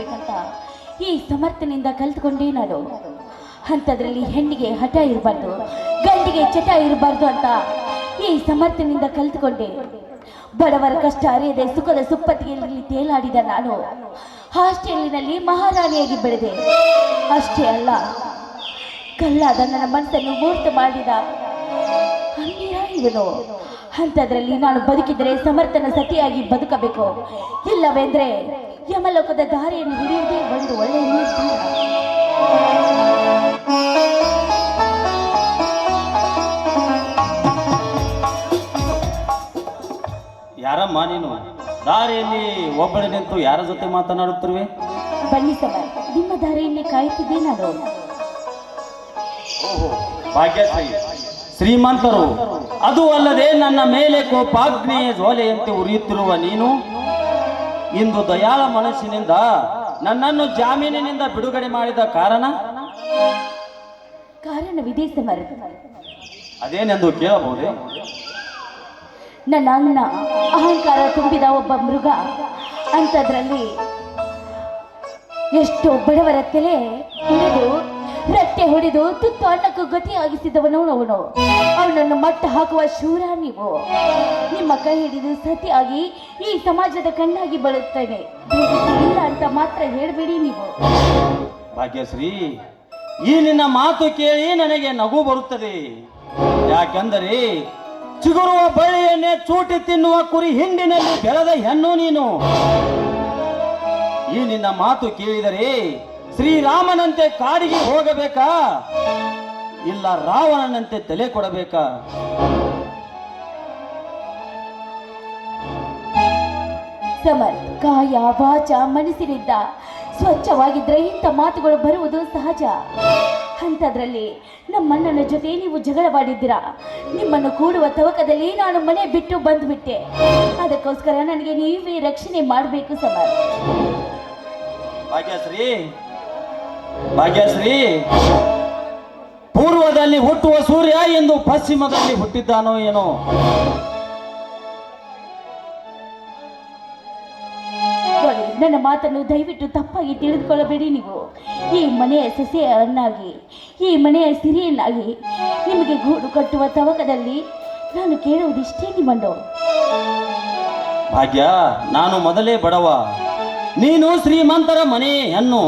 ಮಾಡಬೇಕಂತ ಈ ಸಮರ್ಥನಿಂದ ಕಲ್ತ್ಕೊಂಡೆ ನಾನು. ಅಂಥದ್ರಲ್ಲಿ ಹೆಣ್ಣಿಗೆ ಹಠ ಇರಬಾರ್ದು, ಗಂಡಿಗೆ ಚಟ ಇರಬಾರ್ದು ಅಂತ ಈ ಸಮರ್ಥನಿಂದ ಕಲ್ತ್ಕೊಂಡೆ. ಬಡವರ ಕಷ್ಟ ಅರಿಯದೆ ಸುಖದ ಸುಪ್ಪತ್ತಿಗೆಯಲ್ಲಿ ತೇಲಾಡಿದ ನಾನು. ಹಾಸ್ಟೆಲಿನಲ್ಲಿ ಮಹಾರಾಣಿಯಾಗಿ ಬೆಳೆದೆ. ಅಷ್ಟೇ ಅಲ್ಲ ಕಲ್ಲಾದ ನನ್ನ ಮನಸ್ಸನ್ನು ಮೂರ್ತ ಮಾಡಿದ ಇವನು. ಅಂಥದ್ರಲ್ಲಿ ನಾನು ಬದುಕಿದರೆ ಸಮರ್ಥನ ಸತಿಯಾಗಿ ಬದುಕಬೇಕು. ಇಲ್ಲವೆಂದ್ರೆ ಯಮಲೋಕದ ದಾರಿಯನ್ನು ಹಿಡಿಯುವುದೇ ಒಂದು ಒಳ್ಳೆಯ ನಿರ್ಧಾರ. ಯಾರಮ್ಮ ನೀನು? ದಾರಿಯಲ್ಲಿ ಒಬ್ಬಳೆ ನಿಂತು ಯಾರ ಜೊತೆ ಮಾತನಾಡುತ್ತಿರುವೆ? ಬನ್ನಿ ಸಮರ್ ನಿಮ್ಮ ದಾರಿಯಲ್ಲಿ ಕಾಯುತ್ತಿದ್ದೆ ನಾನು. ಭಾಗ್ಯಶ್ರೀ ಶ್ರೀಮಂತರು ಅದು ಅಲ್ಲದೆ ನನ್ನ ಮೇಲೆ ಕೋಪಾಗ್ನೇಯ ಜೋಲೆಯಂತೆ ಉರಿಯುತ್ತಿರುವ ನೀನು? ಇಂದು ದಯಾಳ ಮನಸ್ಸಿನಿಂದ ನನ್ನನ್ನು ಜಾಮೀನಿನಿಂದ ಬಿಡುಗಡೆ ಮಾಡಿದ ಕಾರಣ? ಕಾರಣವಿದೆ ಸಮರ್ ಅದೇನೆಂದು ಕೇಳಬಹುದು? ನನ್ನ ಅನ್ನ ಅಹಂಕಾರ ತುಂಬಿದ ಒಬ್ಬ ಮೃಗ ಅಂತದ್ರಲ್ಲಿ ಎಷ್ಟೋ ಬಡವರ ತಲೆ ಹಿಡಿದು ರಟ್ಟೆ ಹೊಡೆದು ತುತ್ತು ಅನ್ನಕ್ಕೂ ಗತಿಯಾಗಿಸಿದವನು ಅವನು. ಅವನನ್ನು ಮಟ್ಟ ಹಾಕುವ ಶೂರ ನೀವು. ನಿಮ್ಮ ಕೈ ಹಿಡಿದು ಸತಿಯಾಗಿ ಈ ಸಮಾಜದ ಕಣ್ಣಾಗಿ ಬರುತ್ತೇನೆ. ಇಲ್ಲ ಅಂತ ಮಾತ್ರ ಹೇಳಬೇಡಿ ನೀವು. ಭಾಗ್ಯಶ್ರೀ, ಈ ನಿನ್ನ ಮಾತು ಕೇಳಿ ನನಗೆ ನಗು ಬರುತ್ತದೆ. ಯಾಕೆಂದರೆ ಚಿಗುರುವ ಬಳ್ಳಿಯನ್ನೇ ಚೂಟಿ ತಿನ್ನುವ ಕುರಿ ಹಿಂಡಿನಲ್ಲಿ ಬೆಳೆದ ಹೆಣ್ಣು ನೀನು. ಈ ನಿನ್ನ ಮಾತು ಕೇಳಿದರೆ ಶ್ರೀರಾಮನಂತೆ ಕಾಡಿಗೆ ಹೋಗಬೇಕಾ? ಇಲ್ಲ ರಾವಣನಂತೆ ತಲೆ ಕೊಡಬೇಕಾ? ಸಮರ್ ಕಾಯ ವಾಚ ಮನಸ್ಸಿನಿಂದ ಸ್ವಚ್ಛವಾಗಿದ್ರೆ ಇಂಥ ಮಾತುಗಳು ಬರುವುದು ಸಹಜ. ಅಂಥದ್ರಲ್ಲಿ ನಮ್ಮಣ್ಣನ ಜೊತೆ ನೀವು ಜಗಳವಾಡಿದ್ದೀರಾ? ನಿಮ್ಮನ್ನು ಕೂಡುವ ತವಕದಲ್ಲಿ ನಾನು ಮನೆ ಬಿಟ್ಟು ಬಂದ್ಬಿಟ್ಟೆ. ಅದಕ್ಕೋಸ್ಕರ ನನಗೆ ನೀವೇ ರಕ್ಷಣೆ ಮಾಡಬೇಕು ಸಮರ್ ಭಾಗ್ಯಶ್ರೀ ಭಾಗ್ಯಶ್ರೀ ಪೂರ್ವದಲ್ಲಿ ಹುಟ್ಟುವ ಸೂರ್ಯ ಎಂದು ಪಶ್ಚಿಮದಲ್ಲಿ ಹುಟ್ಟಿದ್ದಾನೋ ಏನೋ? ನನ್ನ ಮಾತನ್ನು ದಯವಿಟ್ಟು ತಪ್ಪಾಗಿ ತಿಳಿದುಕೊಳ್ಳಬೇಡಿ ನೀವು. ಈ ಮನೆಯ ಸೊಸೆಯನ್ನಾಗಿ ಈ ಮನೆಯ ಸಿರಿಯನ್ನಾಗಿ ನಿಮಗೆ ಗೂಡು ಕಟ್ಟುವ ತವಕದಲ್ಲಿ ನಾನು ಕೇಳುವುದಿಷ್ಟೇ ನಿಮ್ಮನ್ನು. ಭಾಗ್ಯ ನಾನು ಮೊದಲೇ ಬಡವ. ನೀನು ಶ್ರೀಮಂತರ ಮನೆ ಹೆಣ್ಣು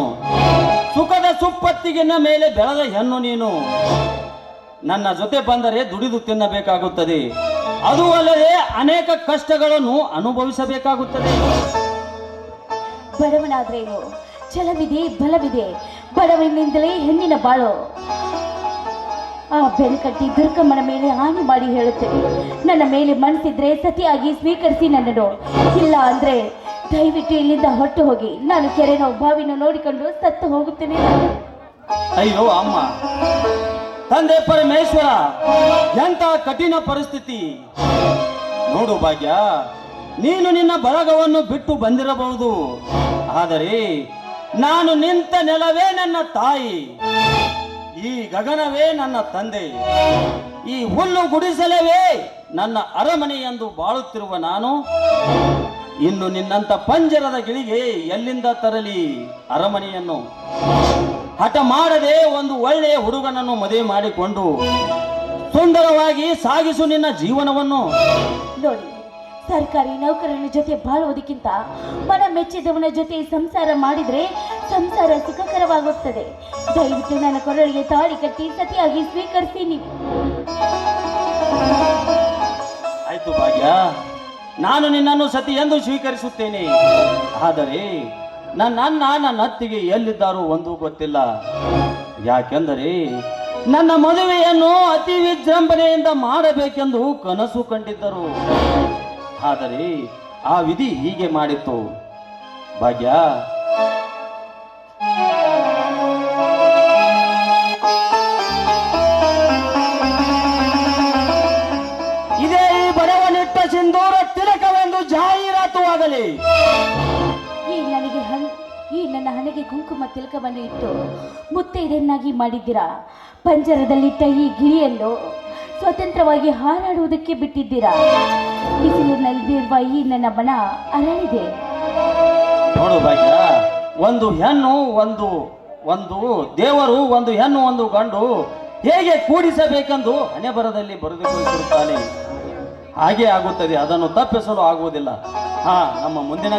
ಸುಖದ ಸುಪ್ಪತ್ತಿಗಿನ ಮೇಲೆ ಬೆಳೆದ ಹೆಣ್ಣು ನೀನು. ನನ್ನ ಜೊತೆ ಬಂದರೆ ದುಡಿದು ತಿನ್ನಬೇಕಾಗುತ್ತದೆ. ಅದು ಅಲ್ಲದೆ ಅನೇಕ ಕಷ್ಟಗಳನ್ನು ಅನುಭವಿಸಬೇಕಾಗುತ್ತದೆ. ಬಡವನಾದ್ರೇನು ಛಲವಿದೆ, ಬಲವಿದೆ. ಬಡವನಿಂದಲೇ ಹೆಣ್ಣಿನ ಬಾಳು. ಆ ಬೆನಕಟ್ಟಿ ದುರ್ಗಮ್ಮನ ಮೇಲೆ ಹಾನಿ ಮಾಡಿ ಹೇಳುತ್ತೇನೆ. ನನ್ನ ಮೇಲೆ ಮನಸ್ಸಿದ್ರೆ ಸತಿಯಾಗಿ ಸ್ವೀಕರಿಸಿ ನನ್ನನ್ನು. ಇಲ್ಲ ಅಂದ್ರೆ ದಯವಿಟ್ಟು ಇಲ್ಲಿಂದ ಹೊಟ್ಟು ಹೋಗಿ. ನಾನು ಕೆರೆನೋ ಬಾವಿನ ನೋಡಿಕೊಂಡು ಸತ್ತು ಹೋಗುತ್ತೇನೆ. ಅಯ್ಯೋ ಅಮ್ಮ. ತಂದೆ ಪರಮೇಶ್ವರ ಎಂತ ಕಠಿಣ ಪರಿಸ್ಥಿತಿ. ನೋಡು ಭಾಗ್ಯ, ನೀನು ನಿನ್ನ ಬರಗವನ್ನು ಬಿಟ್ಟು ಬಂದಿರಬಹುದು. ಆದರೆ ನಾನು ನಿಂತ ನೆಲವೇ ನನ್ನ ತಾಯಿ. ಈ ಗಗನವೇ ನನ್ನ ತಂದೆ. ಈ ಹುಲ್ಲು ಗುಡಿಸಲವೇ ನನ್ನ ಅರಮನೆ ಎಂದು ಬಾಳುತ್ತಿರುವ ನಾನು. ಇನ್ನು ನಿನ್ನಂತ ಪಂಜರದ ಗಿಳಿಗೆ ಎಲ್ಲಿಂದ ತರಲಿ ಅರಮನೆಯನ್ನು? ಹಠ ಮಾಡದೆ ಒಂದು ಒಳ್ಳೆಯ ಹುಡುಗನನ್ನು ಮದುವೆ ಮಾಡಿಕೊಂಡು ಸುಂದರವಾಗಿ ಸಾಗಿಸು ನಿನ್ನ ಜೀವನವನ್ನು. ನೋಡಿ ಸರ್ಕಾರಿ ನೌಕರನ ಜೊತೆ ಬಾಳುವುದಕ್ಕಿಂತ ಮನ ಮೆಚ್ಚಿದವನ ಜೊತೆ ಸಂಸಾರ ಮಾಡಿದ್ರೆ ಸಂಸಾರ ಸುಖಕರವಾಗುತ್ತದೆ. ದಯವಿಟ್ಟು ನನ್ನ ಕೊರಳಿಗೆ ತಾಳಿ ಕಟ್ಟಿ ಸತಿಯಾಗಿ ಸ್ವೀಕರಿಸಿ ನೀವು. ಆಯ್ತು ಭಾಗ್ಯ. ನಾನು ನಿನ್ನನ್ನು ಸತಿ ಎಂದು ಸ್ವೀಕರಿಸುತ್ತೇನೆ. ಆದರೆ ನನ್ನ ಅಣ್ಣ ನನ್ನ ಅತ್ತಿಗೆ ಎಲ್ಲಿದ್ದಾರೋ ಒಂದು ಗೊತ್ತಿಲ್ಲ. ಯಾಕೆಂದರೆ ನನ್ನ ಮದುವೆಯನ್ನು ಅತಿ ವಿಜೃಂಭಣೆಯಿಂದ ಮಾಡಬೇಕೆಂದು ಕನಸು ಕಂಡಿದ್ದರು. ಆದರೆ ಆ ವಿಧಿ ಹೀಗೆ ಮಾಡಿತ್ತು. ಭಾಗ್ಯ ಹಣೆಗೆ ಕುಂಕುಮ ತಿಲಕವನ್ನು ಇಟ್ಟು, ಮುತ್ತೈದೆಯನ್ನಾಗಿ ಮಾಡಿದ್ದೀರಾ? ಪಂಜರದಲ್ಲಿಟ್ಟ ಈ ಗಿರಿಯನ್ನು ಸ್ವತಂತ್ರವಾಗಿ ಹಾರಾಡುವುದಕ್ಕೆ ಬಿಟ್ಟಿದ್ದೀರಾ? ಬಿಸಿಲಿನಲ್ಲಿರುವ ಈ ನನ್ನ ಬಣ ಅರಳಿದೆ. ನೋಡು ಒಂದು ಹೆಣ್ಣು, ಒಂದು ಒಂದು ದೇವರು, ಒಂದು ಹೆಣ್ಣು, ಒಂದು ಗಂಡು ಹೇಗೆ ಕೂಡಿಸಬೇಕೆಂದು ಹಣೆ ಬರದಲ್ಲಿ ಬರೆದುಕೊಳ್ಳಿರುತ್ತಾನೆ ಹಾಗೆ ಆಗುತ್ತದೆ, ಅದನ್ನು ತಪ್ಪಿಸಲು ಆಗುವುದಿಲ್ಲ. ಹಾ, ನಮ್ಮ ಮುಂದಿನ